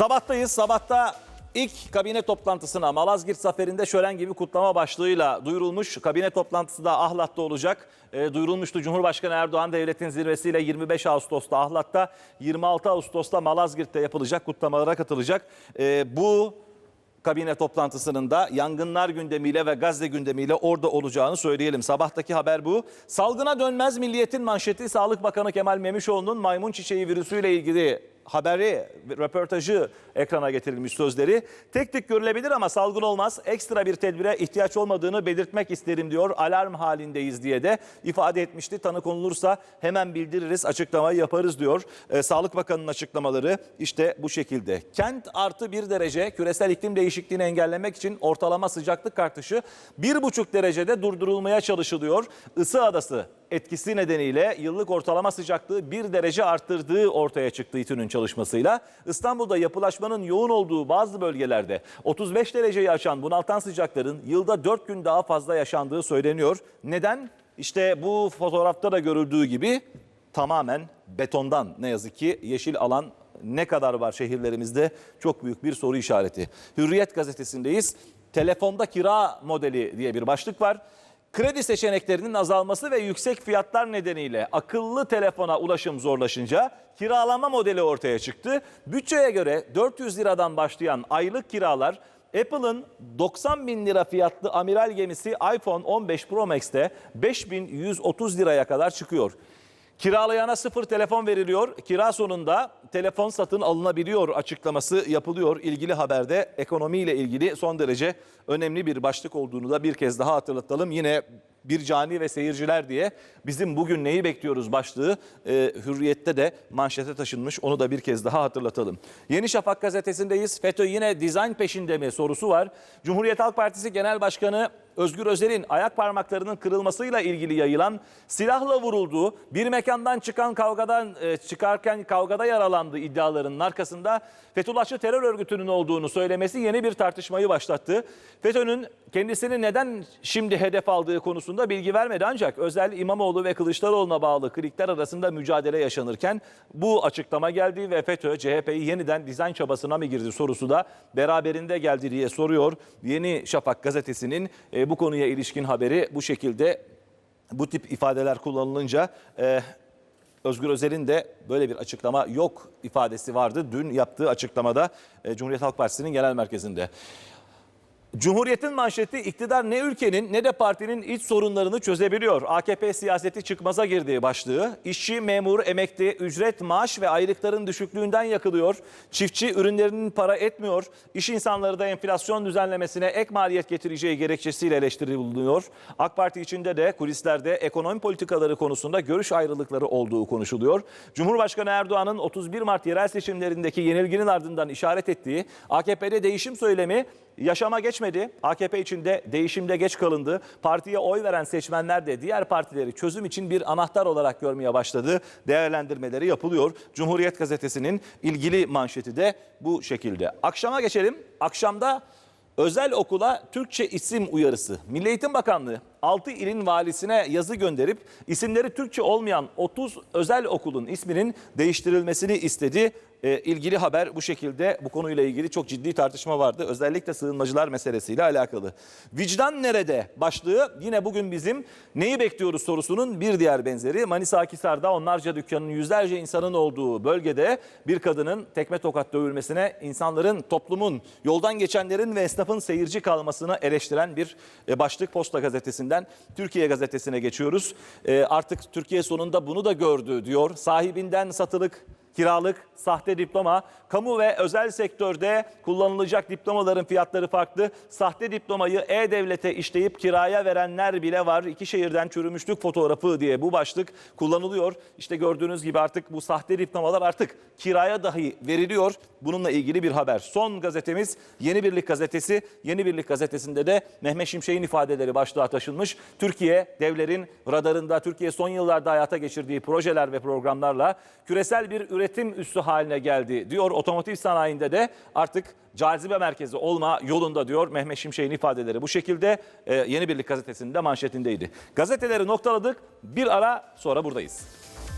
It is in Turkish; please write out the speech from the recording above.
Sabahtayız. Sabahta ilk kabine toplantısına Malazgirt Zaferi'nde şölen gibi kutlama başlığıyla duyurulmuş. Kabine toplantısı da Ahlat'ta olacak. E, duyurulmuştu Cumhurbaşkanı Erdoğan devletin zirvesiyle 25 Ağustos'ta Ahlat'ta, 26 Ağustos'ta Malazgirt'te yapılacak kutlamalara katılacak. E, bu kabine toplantısının da yangınlar gündemiyle ve Gazze gündemiyle orada olacağını söyleyelim. Sabahtaki haber bu. Salgına dönmez milliyetin manşeti Sağlık Bakanı Kemal Memişoğlu'nun maymun çiçeği virüsüyle ilgili haberi, röportajı ekrana getirilmiş sözleri. Tek tek görülebilir ama salgın olmaz. Ekstra bir tedbire ihtiyaç olmadığını belirtmek isterim diyor. Alarm halindeyiz diye de ifade etmişti. Tanı konulursa hemen bildiririz, açıklamayı yaparız diyor. Ee, Sağlık Bakanı'nın açıklamaları işte bu şekilde. Kent artı bir derece küresel iklim değişikliğini engellemek için ortalama sıcaklık artışı bir buçuk derecede durdurulmaya çalışılıyor. Isı adası etkisi nedeniyle yıllık ortalama sıcaklığı bir derece arttırdığı ortaya çıktı İTÜ'nün çalışmasıyla. İstanbul'da yapılaşmanın yoğun olduğu bazı bölgelerde 35 dereceyi aşan bunaltan sıcakların yılda 4 gün daha fazla yaşandığı söyleniyor. Neden? İşte bu fotoğrafta da görüldüğü gibi tamamen betondan ne yazık ki yeşil alan ne kadar var şehirlerimizde çok büyük bir soru işareti. Hürriyet gazetesindeyiz. Telefonda kira modeli diye bir başlık var. Kredi seçeneklerinin azalması ve yüksek fiyatlar nedeniyle akıllı telefona ulaşım zorlaşınca kiralama modeli ortaya çıktı. Bütçeye göre 400 liradan başlayan aylık kiralar Apple'ın 90 bin lira fiyatlı amiral gemisi iPhone 15 Pro Max'te 5130 liraya kadar çıkıyor. Kiralayana sıfır telefon veriliyor. Kira sonunda telefon satın alınabiliyor açıklaması yapılıyor. İlgili haberde ekonomiyle ilgili son derece önemli bir başlık olduğunu da bir kez daha hatırlatalım. Yine bir cani ve seyirciler diye bizim bugün neyi bekliyoruz başlığı e, Hürriyet'te de manşete taşınmış. Onu da bir kez daha hatırlatalım. Yeni Şafak gazetesindeyiz. FETÖ yine dizayn peşinde mi sorusu var. Cumhuriyet Halk Partisi Genel Başkanı Özgür Özel'in ayak parmaklarının kırılmasıyla ilgili yayılan silahla vurulduğu bir mekandan çıkan kavgadan e, çıkarken kavgada yaralandığı iddialarının arkasında Fethullahçı terör örgütünün olduğunu söylemesi yeni bir tartışmayı başlattı. FETÖ'nün kendisini neden şimdi hedef aldığı konusunda bilgi vermedi ancak Özel İmamoğlu ve Kılıçdaroğlu'na bağlı klikler arasında mücadele yaşanırken bu açıklama geldi ve FETÖ CHP'yi yeniden dizayn çabasına mı girdi sorusu da beraberinde geldi diye soruyor. Yeni Şafak gazetesinin e, bu konuya ilişkin haberi bu şekilde bu tip ifadeler kullanılınca e, Özgür Özel'in de böyle bir açıklama yok ifadesi vardı. Dün yaptığı açıklamada e, Cumhuriyet Halk Partisi'nin genel merkezinde. Cumhuriyetin manşeti iktidar ne ülkenin ne de partinin iç sorunlarını çözebiliyor. AKP siyaseti çıkmaza girdiği başlığı. İşçi, memur, emekli, ücret, maaş ve aylıkların düşüklüğünden yakılıyor. Çiftçi ürünlerinin para etmiyor. İş insanları da enflasyon düzenlemesine ek maliyet getireceği gerekçesiyle eleştiri bulunuyor. AK Parti içinde de kulislerde ekonomi politikaları konusunda görüş ayrılıkları olduğu konuşuluyor. Cumhurbaşkanı Erdoğan'ın 31 Mart yerel seçimlerindeki yenilginin ardından işaret ettiği AKP'de değişim söylemi yaşama geçmedi. AKP içinde değişimde geç kalındı. Partiye oy veren seçmenler de diğer partileri çözüm için bir anahtar olarak görmeye başladı. Değerlendirmeleri yapılıyor. Cumhuriyet Gazetesi'nin ilgili manşeti de bu şekilde. Akşama geçelim. Akşamda özel okula Türkçe isim uyarısı. Milli Eğitim Bakanlığı 6 ilin valisine yazı gönderip isimleri Türkçe olmayan 30 özel okulun isminin değiştirilmesini istedi. E, ilgili haber bu şekilde bu konuyla ilgili çok ciddi tartışma vardı. Özellikle sığınmacılar meselesiyle alakalı. Vicdan nerede başlığı yine bugün bizim neyi bekliyoruz sorusunun bir diğer benzeri. Manisa Akhisar'da onlarca dükkanın yüzlerce insanın olduğu bölgede bir kadının tekme tokat dövülmesine insanların, toplumun, yoldan geçenlerin ve esnafın seyirci kalmasını eleştiren bir e, başlık Posta Gazetesi'nden Türkiye Gazetesi'ne geçiyoruz. E, artık Türkiye sonunda bunu da gördü diyor. Sahibinden satılık kiralık, sahte diploma, kamu ve özel sektörde kullanılacak diplomaların fiyatları farklı. Sahte diplomayı E-Devlet'e işleyip kiraya verenler bile var. İki şehirden çürümüşlük fotoğrafı diye bu başlık kullanılıyor. İşte gördüğünüz gibi artık bu sahte diplomalar artık kiraya dahi veriliyor. Bununla ilgili bir haber. Son gazetemiz Yeni Birlik Gazetesi. Yeni Birlik Gazetesi'nde de Mehmet Şimşek'in ifadeleri başlığa taşınmış. Türkiye devlerin radarında Türkiye son yıllarda hayata geçirdiği projeler ve programlarla küresel bir üretim üssü haline geldi diyor. Otomotiv sanayinde de artık cazibe merkezi olma yolunda diyor Mehmet Şimşek'in ifadeleri. Bu şekilde e, Yeni Birlik gazetesinin de manşetindeydi. Gazeteleri noktaladık. Bir ara sonra buradayız.